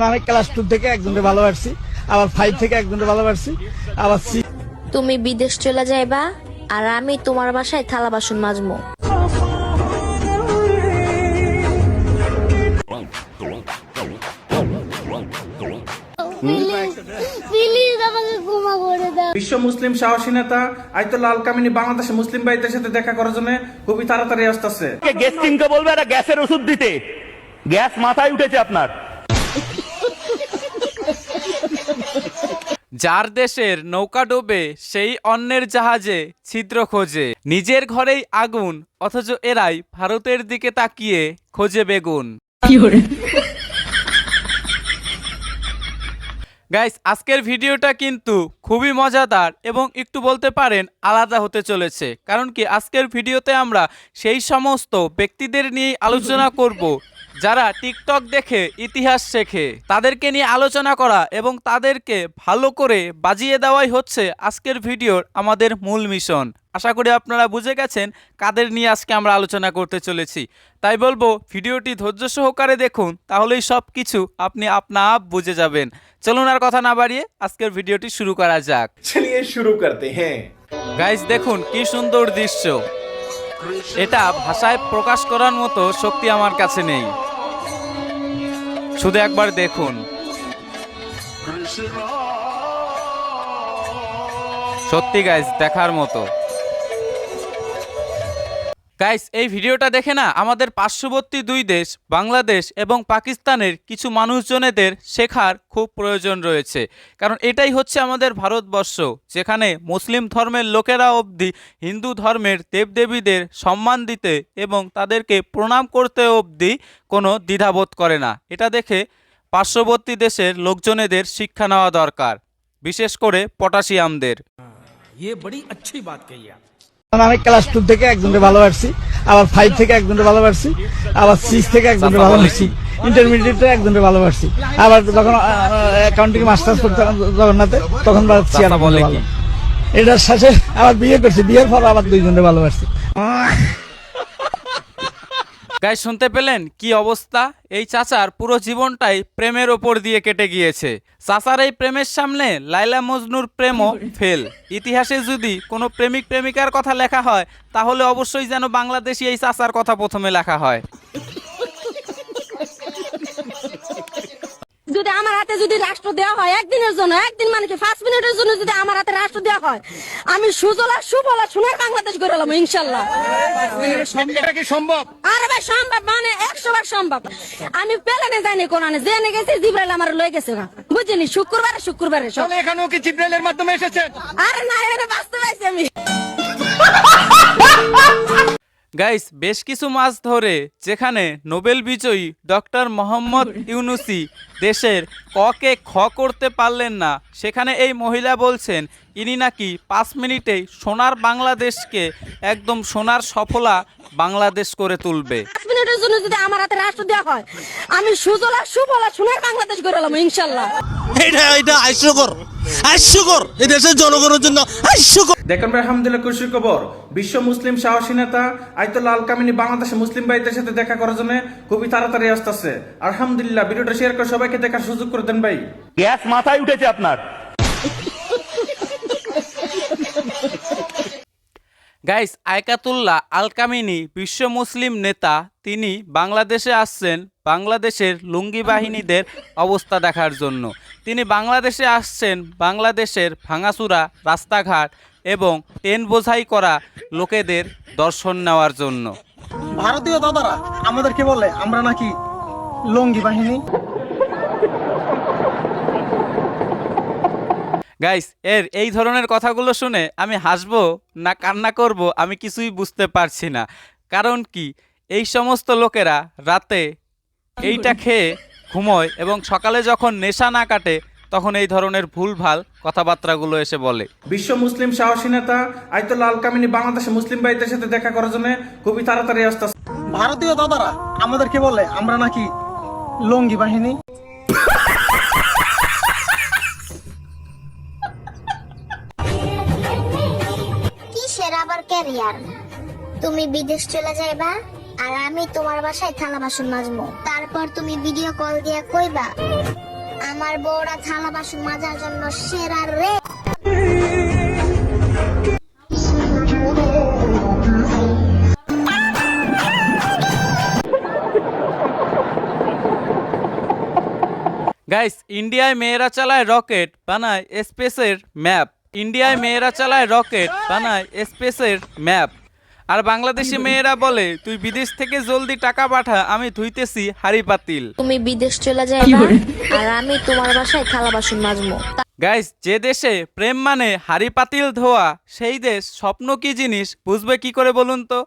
আমি class two থেকে একজনকে ভালোবাসছি আবার ফাইভ থেকে একজনকে ভালোবাসছি আবার তুমি বিদেশ চলে যাইবা আর আমি তোমার বাসায় থালা বাসন মাজমু। বিশ্ব মুসলিম সাহসী নেতা আইতুল্লাহ আল কামিনী বাংলাদেশে মুসলিম ভাইদের সাথে দেখা করার জন্য খুবই তাড়াতাড়ি আসতেছে। গ্যাস কিংকে বলবে একটা গ্যাসের ওষুধ দিতে। গ্যাস মাথায় উঠেছে আপনার। যার দেশের নৌকা ডোবে সেই অন্যের জাহাজে ছিদ্র খোঁজে। নিজের ঘরেই আগুন অথচ এরাই ভারতের দিকে তাকিয়ে খোঁজে বেগুন। গাইস আজকের ভিডিওটা কিন্তু খুবই মজাদার এবং একটু বলতে পারেন আলাদা হতে চলেছে। কারণ কি, আজকের ভিডিওতে আমরা সেই সমস্ত ব্যক্তিদের নিয়ে আলোচনা করব, যারা টিকটক দেখে ইতিহাস শেখে। তাদেরকে নিয়ে আলোচনা করা এবং তাদেরকে ভালো করে বাজিয়ে দেওয়াই হচ্ছে আজকের ভিডিওর আমাদের মূল মিশন। আশা করি আপনারা বুঝে গেছেন কাদের নিয়ে আজকে আমরা আলোচনা করতে চলেছি। তাই বলব ভিডিওটি ধৈর্য সহকারে দেখুন তাহলেই সব কিছু আপনি আপনা আপ বুঝে যাবেন। চলুন আর কথা না বাড়িয়ে আজকের ভিডিওটি শুরু করা যাক। চলিয়ে শুরু করতে হ্যাঁ। গাইজ দেখুন কি সুন্দর দৃশ্য। এটা ভাষায় প্রকাশ করার মতো শক্তি আমার কাছে নেই। শুধু একবার দেখুন। সত্যি গাইজ দেখার মতো। গাইস এই ভিডিওটা দেখে না, আমাদের পার্শ্ববর্তী দুই দেশ, বাংলাদেশ এবং পাকিস্তানের কিছু মানুষজনেদের শেখার খুব প্রয়োজন রয়েছে। কারণ এটাই হচ্ছে আমাদের ভারতবর্ষ, যেখানে মুসলিম ধর্মের লোকেরা অবধি হিন্দু ধর্মের দেবদেবীদের সম্মান দিতে এবং তাদেরকে প্রণাম করতে অবধি কোনো দ্বিধাবোধ করে না। এটা দেখে পার্শ্ববর্তী দেশের লোকজনেদের শিক্ষা নেওয়া দরকার, বিশেষ করে পটাশিয়ামদের। আমি ক্লাস টু থেকে একজনকে ভালোবাসছি আবার ফাইভ থেকে একজনকে ভালোবাসছি আবার সিক্স থেকে একজনকে ভালোবাসছি ইন্টারমিডিয়েটে একজনকে ভালোবাসছি আবার যখন অ্যাকাউন্টিং মাস্টার্স করতে জগন্নাথে তখন বলে? এটার সাথে আবার বিয়ে করছি বিয়ের পর আবার দুইজনকে ভালোবাসছি গাই শুনতে পেলেন কি অবস্থা? এই চাচার পুরো জীবনটাই প্রেমের ওপর দিয়ে কেটে গিয়েছে। চাচার এই প্রেমের সামনে লাইলা মজনুর প্রেমও ফেল। ইতিহাসে যদি কোনো প্রেমিক প্রেমিকার কথা লেখা হয়, তাহলে অবশ্যই যেন বাংলাদেশি এই চাচার কথা প্রথমে লেখা হয়। যদি আমার হাতে যদি রাষ্ট্র দেওয়া হয় একদিনের জন্য একদিন মানে কি পাঁচ মিনিটের জন্য যদি আমার হাতে রাষ্ট্র দেওয়া হয় আমি সুজলা সুফলা সোনার বাংলাদেশ করে এলাম ইনশাল্লাহ। সম্ভব? আরে ভাই সম্ভব মানে একশো বার সম্ভব। আমি পেলানে যাইনি কোরআনে জেনে গেছি জিব্রাইল আমার লয়ে গেছে। বুঝিনি শুক্রবারে শুক্রবারে সব। এখানেও কি জিব্রাইলের মাধ্যমে এসেছেন? আরে না এখানে বাস্তব আছি আমি। গাইস, বেশ কিছু মাস ধরে যেখানে নোবেল বিজয়ী ডক্টর মোহাম্মদ ইউনুসি দেশের ককে খ করতে পারলেন না, সেখানে এই মহিলা বলছেন, ইনি নাকি পাঁচ মিনিটেই সোনার বাংলাদেশকে একদম সোনার সফলা বাংলাদেশ করে তুলবে। পাঁচ মিনিটের জন্য যদি আমার হাতে রাষ্ট্র দেওয়া হয় আমি সুজলা সুফলা সোনার বাংলাদেশ করে এলাম ইনশাল্লাহ। এটা এটা হাস্যকর হাস্যকর। এই দেশের জনগণের জন্য হাস্যকর। দেখেন ভাই আলহামদুলিল্লাহ খুশির খবর। বিশ্ব মুসলিম সাহসী নেতা আইতুল্লাহ আল কামিনী বাংলাদেশে মুসলিম ভাইদের সাথে দেখা করার জন্য খুবই তাড়াতাড়ি আসতেছে। আলহামদুলিল্লাহ ভিডিওটা শেয়ার করে সবাইকে দেখার সুযোগ করে দেন ভাই। গ্যাস মাথায় উঠেছে আপনার। গাইস, আয়কাতুল্লাহ আলকামিনি বিশ্ব মুসলিম নেতা, তিনি বাংলাদেশে আসছেন বাংলাদেশের লুঙ্গি বাহিনীদের অবস্থা দেখার জন্য। তিনি বাংলাদেশে আসছেন বাংলাদেশের ভাঙাচুরা রাস্তাঘাট এবং ট্রেন বোঝাই করা লোকেদের দর্শন নেওয়ার জন্য। ভারতীয় দাদারা, আমাদেরকে বলে, আমরা নাকি লুঙ্গি বাহিনী গাইস এর এই ধরনের কথাগুলো শুনে আমি হাসবো না কান্না করব আমি কিছুই বুঝতে পারছি না। কারণ কি? এই সমস্ত লোকেরা রাতে এইটা খেয়ে ঘুমোয় এবং সকালে যখন নেশা না কাটে তখন এই ধরনের ভুলভাল কথাবার্তাগুলো এসে বলে। বিশ্ব মুসলিম সাহসী নেতা আইতুল্লাহ আল কামিনী বাংলাদেশে মুসলিম ভাইদের সাথে দেখা করার জন্য খুবই তাড়াতাড়ি আসতেছে। ভারতীয় দাদারা আমাদেরকে বলে আমরা নাকি লঙ্গি বাহিনী। ক্যারিয়ার। তুমি বিদেশ চলে যাইবা আর আমি তোমার বাসায় থালা বাসন মাজবো। তারপর তুমি ভিডিও কল দিয়ে কইবা, আমার বউরা থালা বাসন মাজার জন্য সেরা রে। গাইস ইন্ডিয়ায় মেয়েরা চালায় রকেট, বানায় স্পেসের ম্যাপ। ইন্ডিয়ায় মেয়েরা চালায় রকেট বানায় স্পেসের ম্যাপ। আর বাংলাদেশি মেয়েরা বলে তুই বিদেশ থেকে জলদি টাকা পাঠা আমি ধুইতেছি হাড়ি পাতিল। তুমি বিদেশ চলে যাইবা আর আমি তোমার বাসায় থালা বাসন মাজবো। গাইস যে দেশে প্রেম মানে হাড়ি পাতিল ধোয়া সেই দেশ স্বপ্ন কি জিনিস বুঝবে কি করে বলুন তো?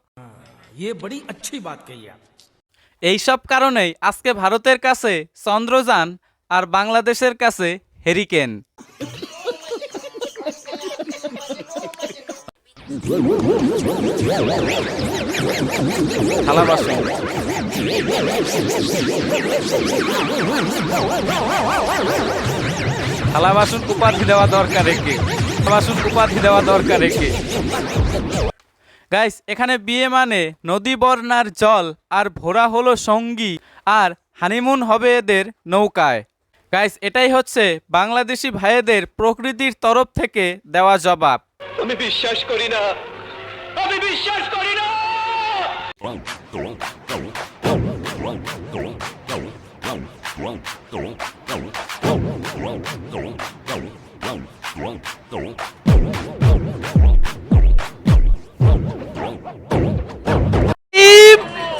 এইসব কারণেই আজকে ভারতের কাছে চন্দ্রযান আর বাংলাদেশের কাছে হেরিকেন থালা বাসন। থালা বাসন উপাধি দেওয়া দরকার একে। বাসন উপাধি দেওয়া দরকার একে। গাইস এখানে বিয়ে মানে নদী বর্ণার জল আর ভোরা হলো সঙ্গী আর হানিমুন হবে এদের নৌকায়। গাইস এটাই হচ্ছে বাংলাদেশি ভাইয়েদের প্রকৃতির তরফ থেকে দেওয়া জবাব আমি বিশ্বাস করি না আমি বিশ্বাস করি না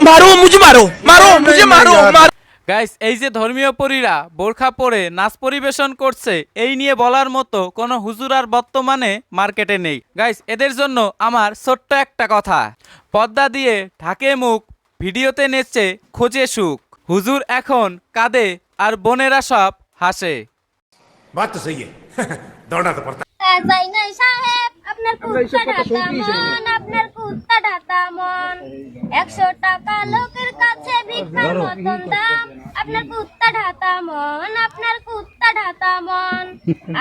मारो मुझे मारो मारो मुझे मारो मारो গাইস এই যে ধর্মীয় পরীরা বোরখা পরে নাচ পরিবেশন করছে এই নিয়ে বলার মতো কোনো হুজুর আর বর্তমানে মার্কেটে নেই। গাইস এদের জন্য আমার ছোট্ট একটা কথা। পদ্মা দিয়ে ঢাকে মুখ ভিডিওতে নেচে খোঁজে সুখ। হুজুর এখন কাঁদে আর বোনেরা সব হাসে। যাই নাই সাহেব। আপনার কুত্তা ঢাকা মন আপনার কুত্তা ঢাকা মন একশো টাকা লোকের কাছে ভিক্ষার মতন দাম। আপনার কুত্তা ঢাকা মন আপনার কুত্তা ঢাকা মন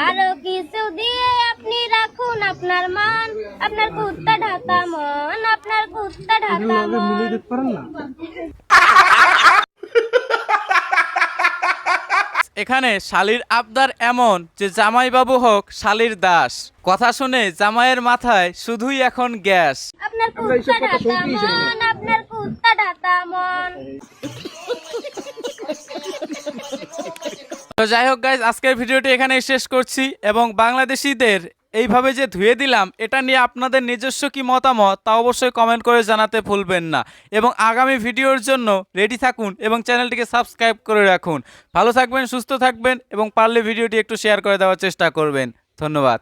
আরও কিছু দিয়ে আপনি রাখুন আপনার মান। আপনার কুত্তা ঢাকা মন আপনার কুত্তা ঢাকা মন এখানে শালির আবদার এমন যে জামাইবাবু হোক শালির দাস। কথা শুনে জামাইয়ের মাথায় শুধুই এখন গ্যাস। আপনার মন আপনার মন। তো যাই হোক গাইজ আজকের ভিডিওটি এখানে শেষ করছি এবং বাংলাদেশিদের এইভাবে যে ধুয়ে দিলাম, এটা নিয়ে আপনাদের নিজস্ব কি মতামত তা অবশ্যই কমেন্ট করে জানাতে ভুলবেন না। এবং আগামী ভিডিওর জন্য রেডি থাকুন এবং চ্যানেলটিকে সাবস্ক্রাইব করে রাখুন। ভালো থাকবেন, সুস্থ থাকবেন এবং পারলে ভিডিওটি একটু শেয়ার করে দেওয়ার চেষ্টা করবেন। ধন্যবাদ।